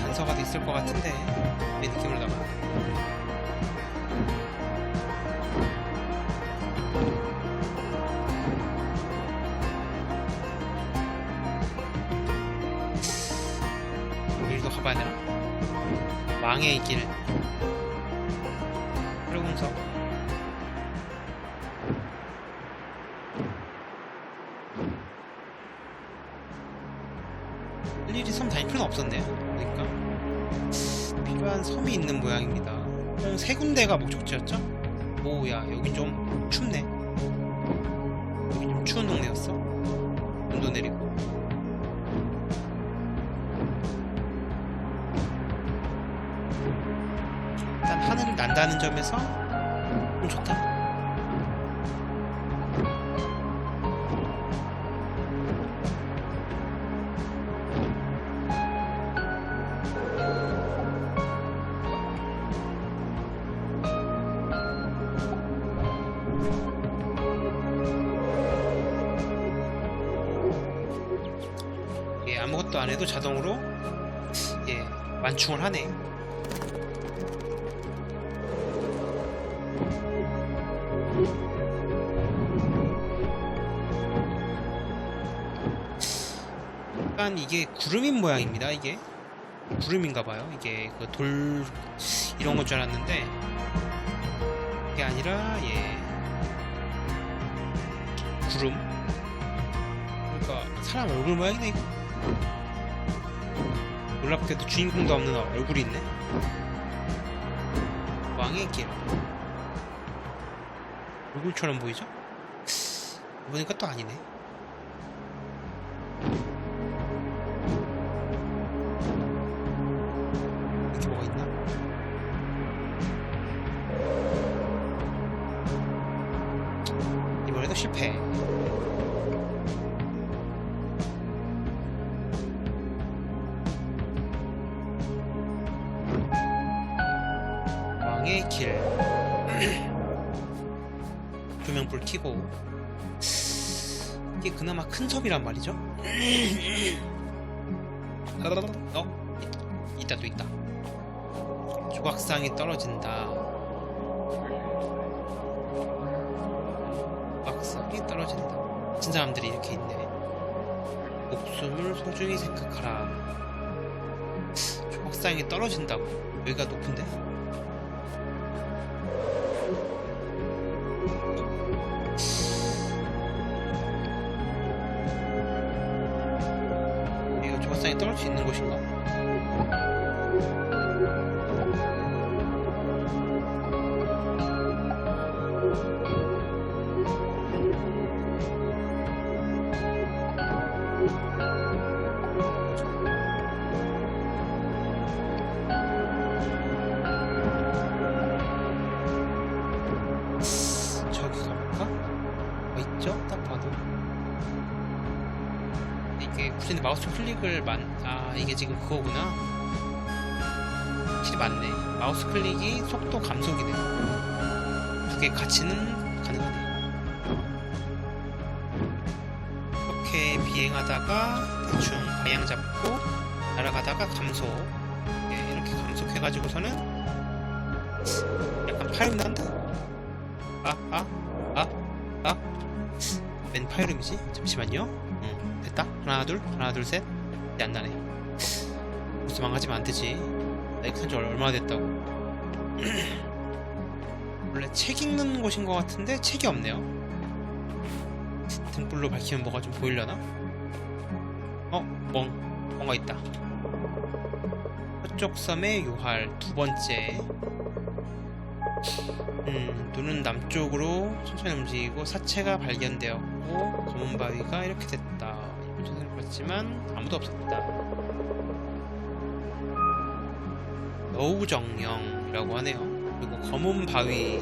단서가 있을 것 같은데 내 느낌으로다가 여기도 가봐야 되나? 왕의 길 그러면서 일일이 섬 다닐 필요는 없었네요. 세 군데가 목적지였죠? 오야 여긴 좀 춥네. 여기 좀 추운 동네였어. 눈도 내리고. 일단 하늘을 난다는 점에서 좀 좋다. 완충을 하네. 약간 이게 구름인 모양입니다. 이게 구름인가봐요. 이게 그 돌 이런 건 줄 알았는데 이게 아니라 예 구름. 그러니까 사람 얼굴 모양이네 이거. 놀랍게도 주인공도 없는 얼굴이 있네. 왕의 길. 얼굴처럼 보이죠? 보니까 또 아니네. 이렇게 뭐가 있나? 이번에도 실패. 이게 그나마 큰 섬이란 말이죠? 어? 있다 또 있다. 조각상이 떨어진다. 조각상이 떨어진다. 진 사람들이 이렇게 있네. 목숨을 소중히 생각하라. 조각상이 떨어진다고? 여기가 높은데? 이게 굳이 마우스 클릭을 만... 아 이게 지금 그거구나 확실히 맞네 마우스 클릭이 속도 감속이네 두개 같이는 가능하네 이렇게 비행하다가 대충 방향 잡고 날아가다가 감속 예, 이렇게 감속해가지고서는 약간 파열 난다 아, 아, 아, 아. 웬 파이름이지? 잠시만요. 하나, 둘, 하나, 둘, 셋. 이제 안 나네. 무슨 망하지면 안 되지. 나 이거 산지 얼마나 됐다고. 원래 책 읽는 곳인 것 같은데 책이 없네요. 등불로 밝히면 뭐가 좀 보이려나? 어, 멍. 뭔가 있다. 서쪽 섬의 요할 두 번째. 음, 눈은 남쪽으로 천천히 움직이고 사체가 발견되었고 검은 바위가 이렇게 됐다. 봤지만 아무도 없었다. 여우정령이라고 하네요. 그리고 검은 바위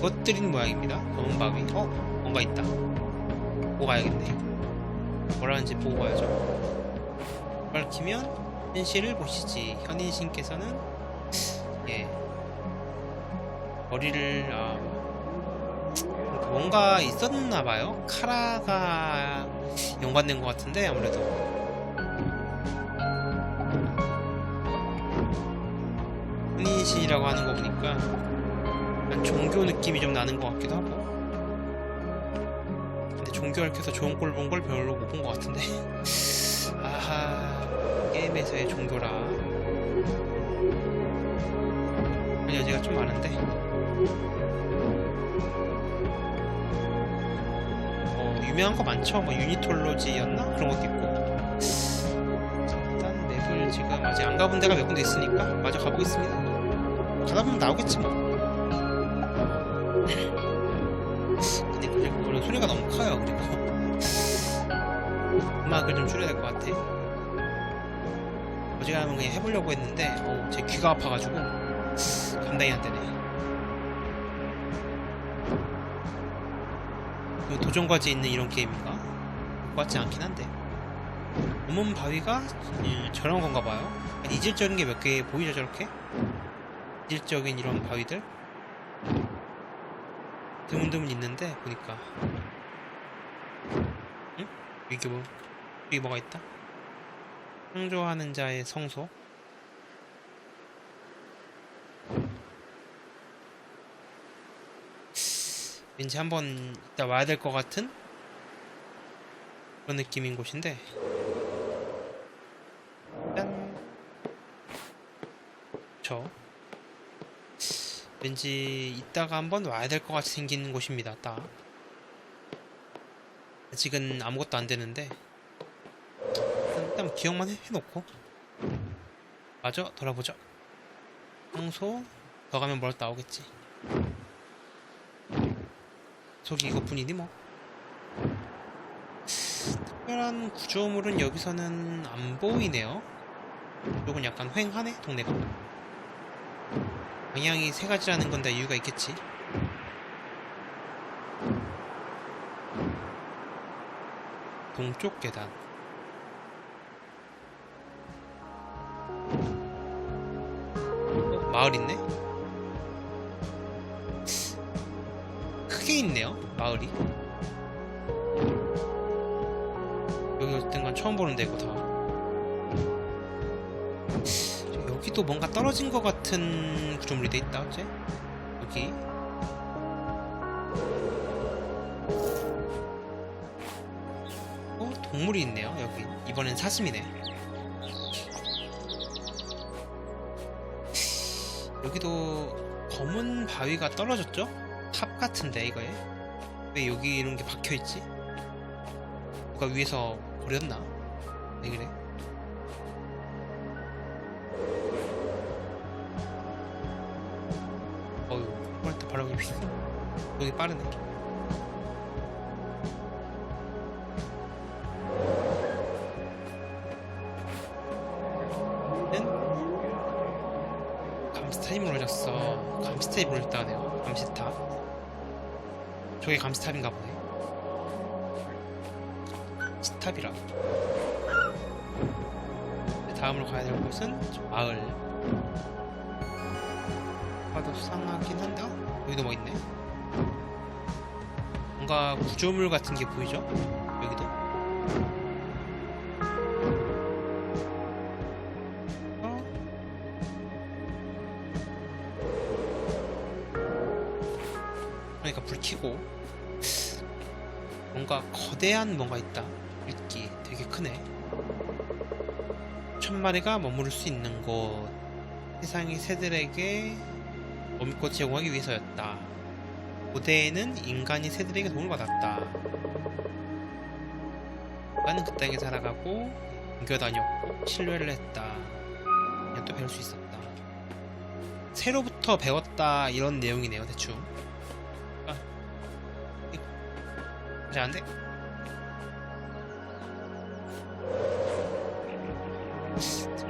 것들인 모양입니다. 검은 바위. 어, 뭔가 있다. 보고 가야겠네. 뭐라는지 보고 가야죠. 밝히면 현실을 보시지. 현인신께서는 예 머리를 아, 뭔가 있었나 봐요. 카라가 연관된 것 같은데 아무래도. 신이라고 하는 거 보니까 종교 느낌이 좀 나는 것 같기도 하고. 근데 종교 얽혀서 좋은 꼴 본 걸 별로 못 본 것 같은데. 아하 게임에서의 종교라. 그런 여지가 좀 많은데 유명한 거 많죠? 뭐 유니톨로지였나? 그런 것도 있고. 일단 맵을 지금 아직 안 가본 데가 몇 군데 있으니까 마저 가보겠습니다. 가다 보면 나오겠지 뭐. 근데 그리고 오늘 소리가 너무 커요 그리고. 음악을 좀 줄여야 될 것 같아. 어지간하면 그냥 해보려고 했는데 어, 제 귀가 아파가지고 감당이 안 되네 도전 과제 있는 이런 게임인가? 것 같지 않긴 한데 검은 바위가 이- 저런 건가 봐요 이질적인 게 몇 개 보이죠 저렇게? 이질적인 이런 바위들 드문드문 있는데 보니까 응? 이게 뭐 여기 뭐가 있다? 창조하는 자의 성소 왠지 한번 이따 와야 될 것 같은 그런 느낌인 곳인데 짠. 저 왠지 이따가 한번 와야 될 것 같이 생긴 곳입니다. 딱 아직은 아무것도 안 되는데 일단, 기억만 해, 해놓고 마저 돌아보죠. 황소 더 가면 뭘 나오겠지. 속이 이것뿐이니 뭐. 특별한 구조물은 여기서는 안 보이네요. 이건 약간 휑하네 동네가. 방향이 세 가지라는 건데 이유가 있겠지. 동쪽 계단. 어, 마을 있네? 있네요, 마을이. 여기 어떤 건 처음 보는데, 이거 다. 여기도 뭔가 떨어진 것 같은 구조물이 돼 있다, 어째? 여기. 어, 동물이 있네요, 여기. 이번엔 사슴이네. 여기도 검은 바위가 떨어졌죠? 탑 같은데, 이거에? 왜 여기 이런 게 박혀 있지? 누가 위에서 버렸나? 왜 그래? 어휴, 할때 바로 여기 여기 빠르네. 감스탑이 무너졌어. 감스탑이 무너졌다네요. 감시탑. 저게 감스탑인가 보네. 스탑이라. 다음으로 가야 될 곳은 저 마을. 봐도 수상하긴 한데 어? 여기도 뭐 있네. 뭔가 구조물 같은 게 보이죠? 거대한 뭔가 있다. 읽기 되게 크네. 천 마리가 머무를 수 있는 곳. 세상의 새들에게 먹잇꽃 제공하기 위해서였다. 고대에는 인간이 새들에게 도움을 받았다. 인간은 그 땅에 살아가고 옮겨 다녔고 신뢰를 했다. 그냥 또 배울 수 있었다. 새로부터 배웠다 이런 내용이네요 대충. 아, 이제 안 돼.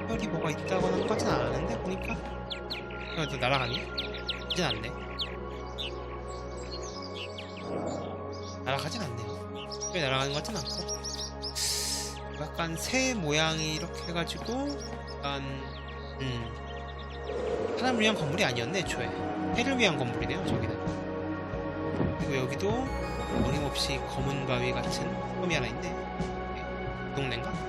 특별히 뭐가 있다거나 한 거진 않았는데 보니까 이거 또 날아가니? 이진 않네. 날아가진 않네요 왜 날아가는 것 같진 않고. 약간 새 모양이 이렇게 해가지고 약간 음 사람을 위한 건물이 아니었네 애초에. 해를 위한 건물이네요 저기는. 그리고 여기도 어림없이 검은 바위 같은 섬이 하나 있네. 네, 동네인가?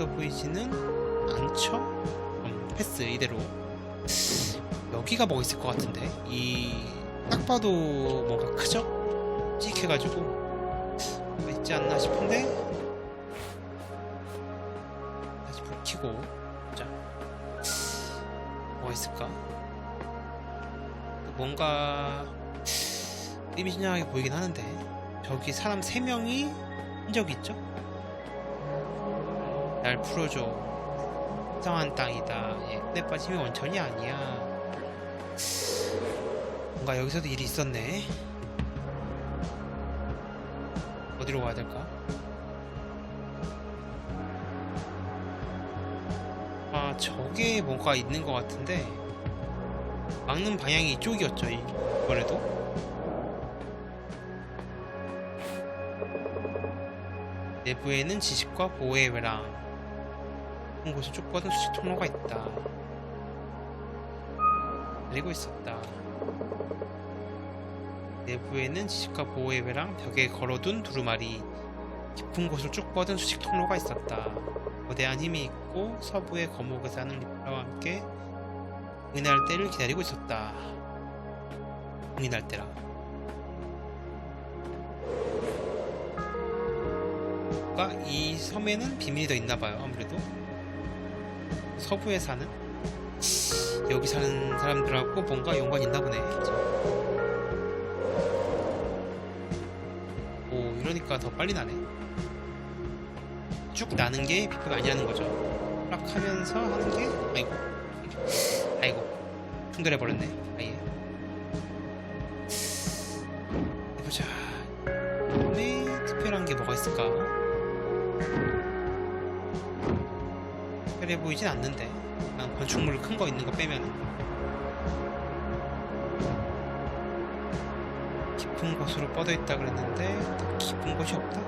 있어 보이지는 않죠? 음, 패스 이대로 여기가 뭐가 있을 것 같은데 이 딱 봐도 뭔가 크죠? 찍해가지고 뭐가 있지 않나 싶은데 다시 불 켜고 자 뭐가 있을까? 뭔가 의미심장하게 보이긴 하는데 저기 사람 3명이 흔적이 있죠? 날 풀어줘. 이상한 땅이다. 예, 내 빠짐이 원천이 아니야. 뭔가 여기서도 일이 있었네. 어디로 가야 될까? 아 저게 뭔가 있는 것 같은데. 막는 방향이 이쪽이었죠 이- 이번에도? 내부에는 지식과 보호의 외랑 한 곳을 쭉 뻗은 수직 통로가 있다. 그리고 있었다. 내부에는 지식과 보호의 외랑 벽에 걸어둔 두루마리 깊은 곳을 쭉 뻗은 수직 통로가 있었다. 거대한 힘이 있고 서부의 거목에 사는 리플라와 함께 응인할 때를 기다리고 있었다. 응인할 때라. 이 섬에는 비밀이 더 있나봐요 아무래도 서부에 사는? 여기 사는 사람들하고 뭔가 연관이 있나 보네. 오 이러니까 더 빨리 나네. 쭉 나는 게 비법이 아니라는 거죠? 락 하면서 하는 게 아이고 아이고 충돌해 버렸네 아예. 해보자. 네 특별한 게 뭐가 있을까 특별해 보이진 않는데. 그냥 건축물 큰 거 있는 거 빼면 깊은 곳으로 뻗어 있다 그랬는데 딱 깊은 곳이 없다.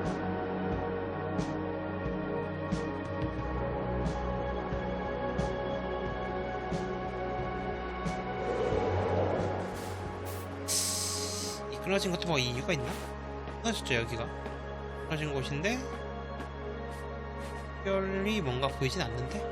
이 끊어진 것도 뭐 이유가 있나? 끊어졌죠 여기가. 끊어진 곳인데 특별히 뭔가 보이진 않는데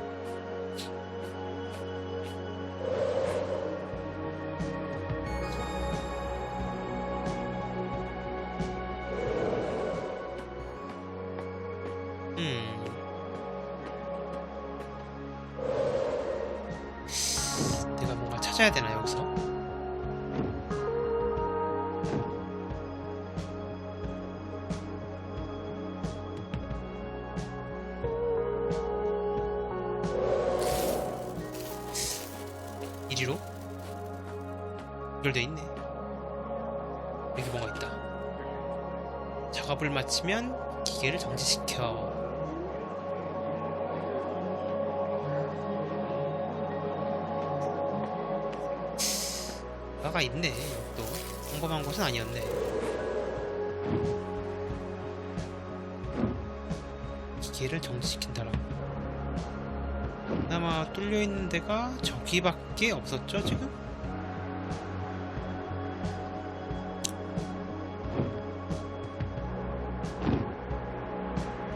이리로 연결돼 있네. 여기 뭔가 있다. 작업을 마치면 기계를 정지시켜. 뭐가 있네. 또 평범한 곳은 아니었네. 기계를 정지시킨다라. 그나마 뚫려 있는 데가 저기밖에 없었죠 지금?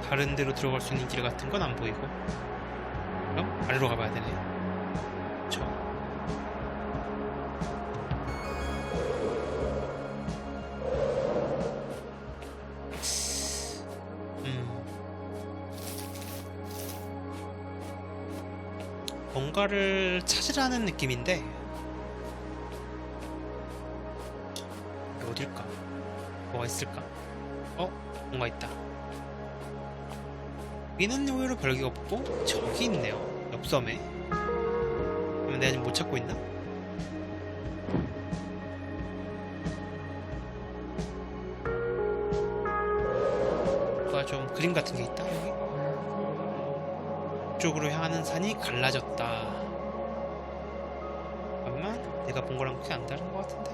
다른 데로 들어갈 수 있는 길 같은 건 안 보이고 그럼 아래로 가봐야 되네 뭔가를 찾으라는 느낌인데 어딜까? 뭐가 있을까? 어? 뭔가 있다 위는 의외로 별게 없고 저기 있네요 옆섬에 그러면 내가 지금 못 찾고 있나? 뭔가 좀 그림 같은 게 있다 여기? 쪽으로 향하는 산이 갈라졌다. 본 거랑 크게 안 다른 것 같은데?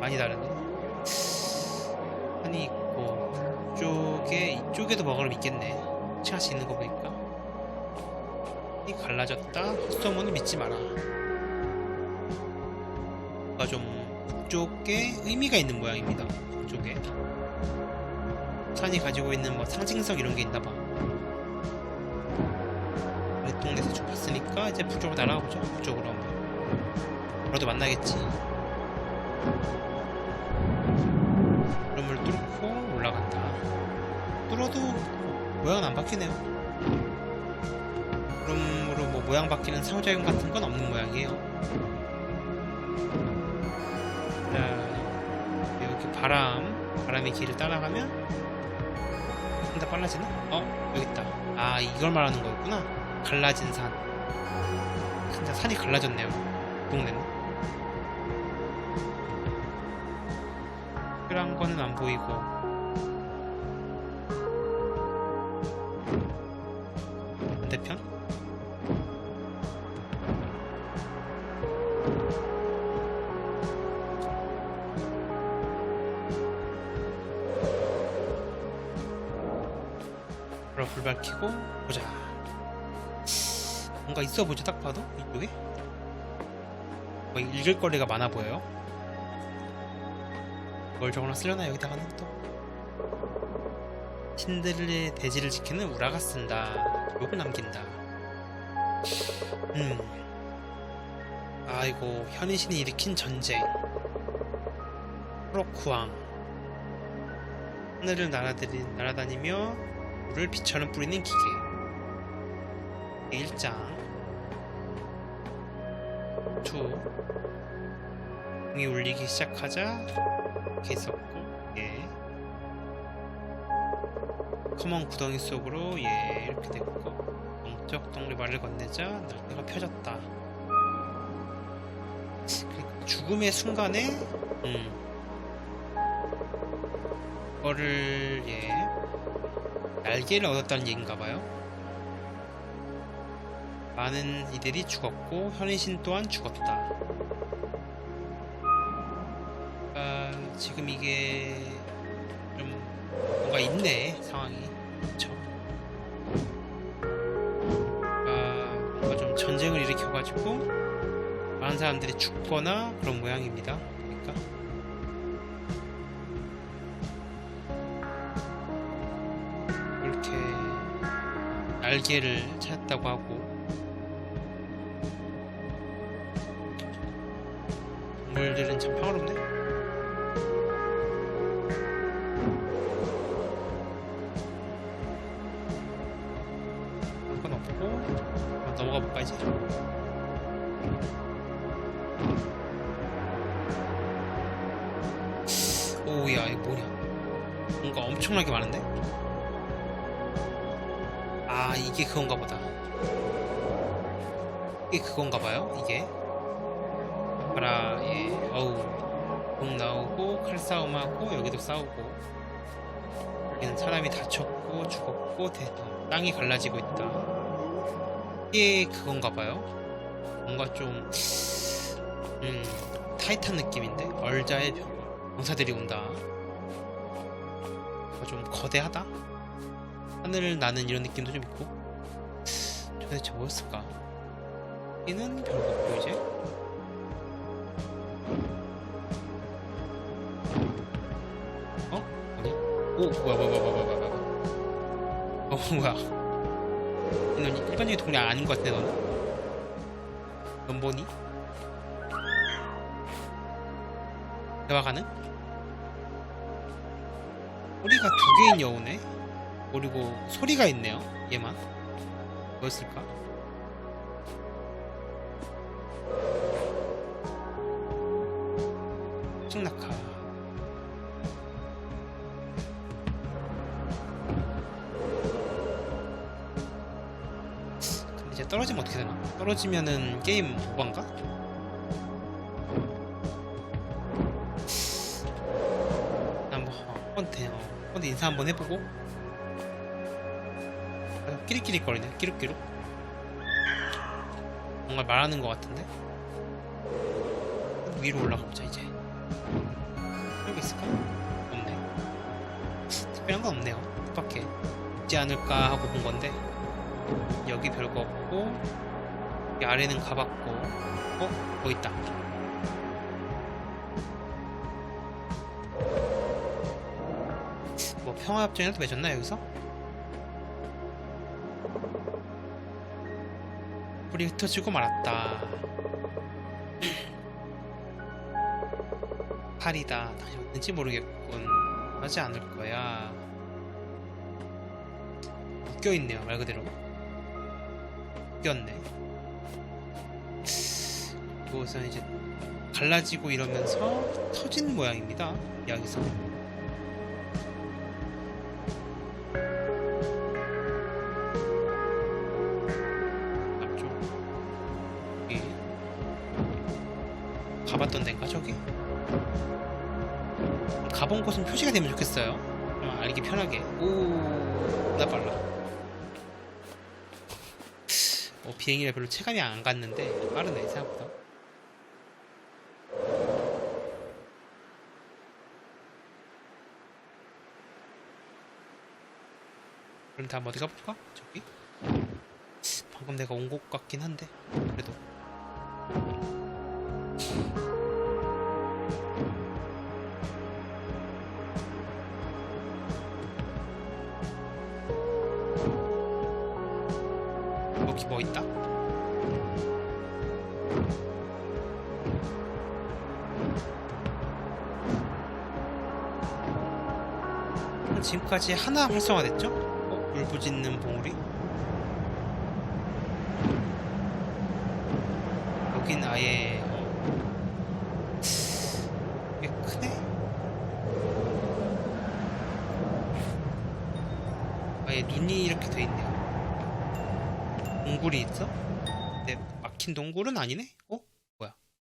많이 다르네. 산이 있고, 이쪽에, 이쪽에도 뭐가 있겠네. 수 있는 거 보니까. 이 갈라졌다. 헛소문을 믿지 마라. 뭔가 좀 이쪽에 의미가 있는 모양입니다. 이쪽에 산이 가지고 있는 뭐 상징성 이런 게 있나봐. 우리 동네에서 쭉 봤으니까 이제 북쪽으로 날아가 보죠. 북쪽으로 한번. 그래도 만나겠지. 그럼을 뚫고 올라간다. 뚫어도 모양은 안 바뀌네요. 그러므로 뭐 모양 바뀌는 상호작용 같은 건 없는 모양이에요. 자, 여기 바람, 바람의 길을 따라가면 좀 더 빨라지나? 어, 여기 있다. 아, 이걸 말하는 거였구나. 갈라진 산. 진짜 산이 갈라졌네요. 동네는. 보이고. 반대편? 그럼 불 밝히고 보자. 뭔가 있어 보죠, 딱 봐도 이쪽에. 뭐 읽을 거리가 많아 보여요. 뭘 적어놔 쓰려나 여기다가는 또. 신들의 대지를 지키는 우라가 쓴다. 욕을 남긴다. 음. 아이고 현인신이 일으킨 전쟁. 프로쿠왕. 하늘을 날아다니, 날아다니며 물을 비처럼 뿌리는 기계. 1장 2공 이 울리기 시작하자. 있었고 예. 커먼 구덩이 속으로 예 이렇게 됐고 영적 동리 말을 건네자. 날개가 펴졌다. 죽음의 순간에 음. 그거를 예. 날개를 얻었다는 얘기인가봐요. 많은 이들이 죽었고 현인신 또한 죽었다. 아, 지금 이게 좀 뭔가 있네 상황이 그쵸? 아, 뭔가 좀 전쟁을 일으켜가지고 많은 사람들이 죽거나 그런 모양입니다. 그러니까 이렇게 날개를 찾았다고 하고 동물들은 참 평화롭네. 건 없고 넘어가 볼까 이제. 오야 이거 뭐냐? 뭔가 엄청나게 많은데? 아 이게 그건가 보다. 이게 그건가 봐요. 이게. 봐라 예 어우 공 나오고 칼싸움하고 여기도 싸우고 여기는 사람이 다쳤고 죽었고 대, 땅이 갈라지고 있다. 이게 그건가 봐요. 뭔가 좀 음, 타이탄 느낌인데? 얼자의 병, 병사들이 온다. 좀 거대하다? 하늘을 나는 이런 느낌도 좀 있고. 도대체 뭐였을까? 여기는 별거 없고 이제? 오 뭐야 뭐야 뭐야 뭐야 뭐야 뭐야 어 뭐야 넌 일반적인 동네 아닌 것 같은데 너는? 넌 뭐니? 대화 가능? 소리가 두 개인 여우네 그리고 소리가 있네요 얘만 뭐였을까? 칭낙하 떨어지면 어떻게 되나? 떨어지면은 게임 오반가? 한번 한번대 어, 한번 인사 한번 해보고. 아, 끼리끼리 거리네 끼룩끼룩. 뭔가 말하는 것 같은데? 위로 올라가 보자 이제. 여기 있을까? 없네. 특별한 건 없네요. 뜻밖에 있지 않을까 하고 본 건데. 여기 별거 가봤고 여기 아래는 가봤고 어? 뭐 거있다. 뭐 평화협정이라도 맺었나 여기서? 불이 흩어지고 말았다. 팔이다. 다시 왔는지 모르겠군. 하지 않을 거야. 묶여있네요 말 그대로. 묶였네. 그곳은 이제 갈라지고 이러면서 터진 모양입니다. 여기서. 가봤던 데인가, 저기? 가본 곳은 표시가 되면 좋겠어요. 좀 알기 편하게. 오, 나 빨라. 어, 비행기가 별로 체감이 안 갔는데 빠르네 생각보다. 그럼 다음 어디 가볼까? 저기? 방금 내가 온 곳 같긴 한데 그래도 여기 뭐 있다? 지금까지 하나 활성화됐죠? 어? 울부짖는 봉우리? 여긴 아예 어... 꽤 크네? 아예 눈이 이렇게 돼 동굴은 아니네? 어?